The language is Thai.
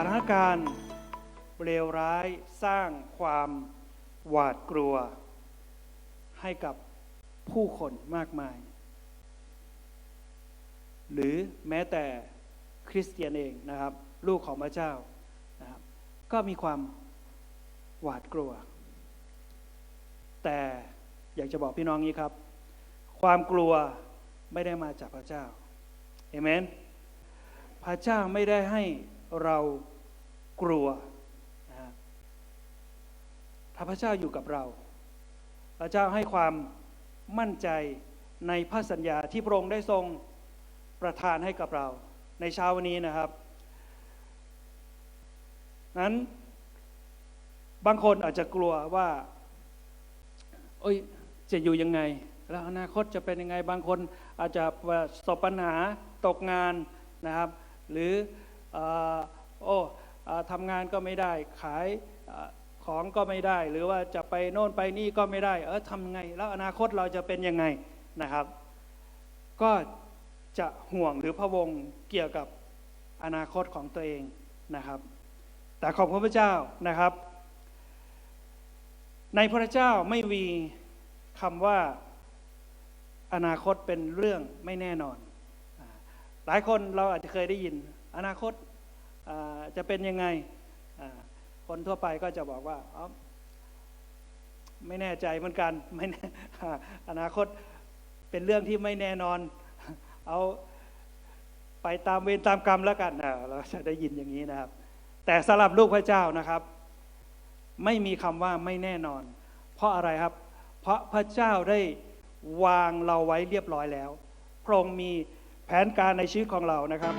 านการณ์เลวร้ายสร้างความหวาดกลัว ให้กับผู้คนมากมาย หรือแม้แต่คริสเตียนเองนะครับ ลูกของพระเจ้านะครับ ก็มีความหวาดกลัว แต่อยากจะบอกพี่น้องนี้ครับ ความกลัวไม่ได้มาจากพระเจ้าเอเมนพระเจ้าไม่ได้ให้ เรากลัวนะฮะถ้าพระเจ้าอยู่กับเรา พระเจ้าให้ความมั่นใจในพระสัญญาที่พระองค์ได้ทรงประทานให้กับเรา ในเช้าวันนี้นะครับ นั้นบางคนอาจจะกลัวว่าเอ้ยจะอยู่ยังไง แล้วอนาคตจะเป็นยังไง บางคนอาจจะประสบปัญหาตกงานนะครับ หรือ โอ้ทำงานก็ไม่ได้ ขายอของก็ไม่ได้ หรือว่าจะไปโน่นไปนี่ก็ไม่ได้ เออทำไง แล้วอนาคตเราจะเป็นยังไงนะครับ ก็จะห่วงหรือพะวงเกี่ยวกับอนาคตของตัวเองนะครับ แต่ขอบพระเจ้านะครับ ในพระเจ้าไม่มีคำว่าอนาคตเป็นเรื่องไม่แน่นอน หลายคนเราอาจจะเคยได้ยิน อนาคตาจะเป็นยังไง คนทั่วไปก็จะบอกว่าอ๋อไม่แน่ใจเหมือนกันไม่อนาคตเป็นเรื่องที่ไม่แน่นอน เอาไปตามเวรตามกรรมแล้วกันเราจะได้ยินอย่างนี้นะครับ แต่สำหรับลูกพระเจ้านะครับ ไม่มีคำว่าไม่แน่นอน เพราะอะไรครับ เพราะพระเจ้าได้วางเราไว้เรียบร้อยแล้ว พระองค์มีแผนการในชีวิตของเรานะครับ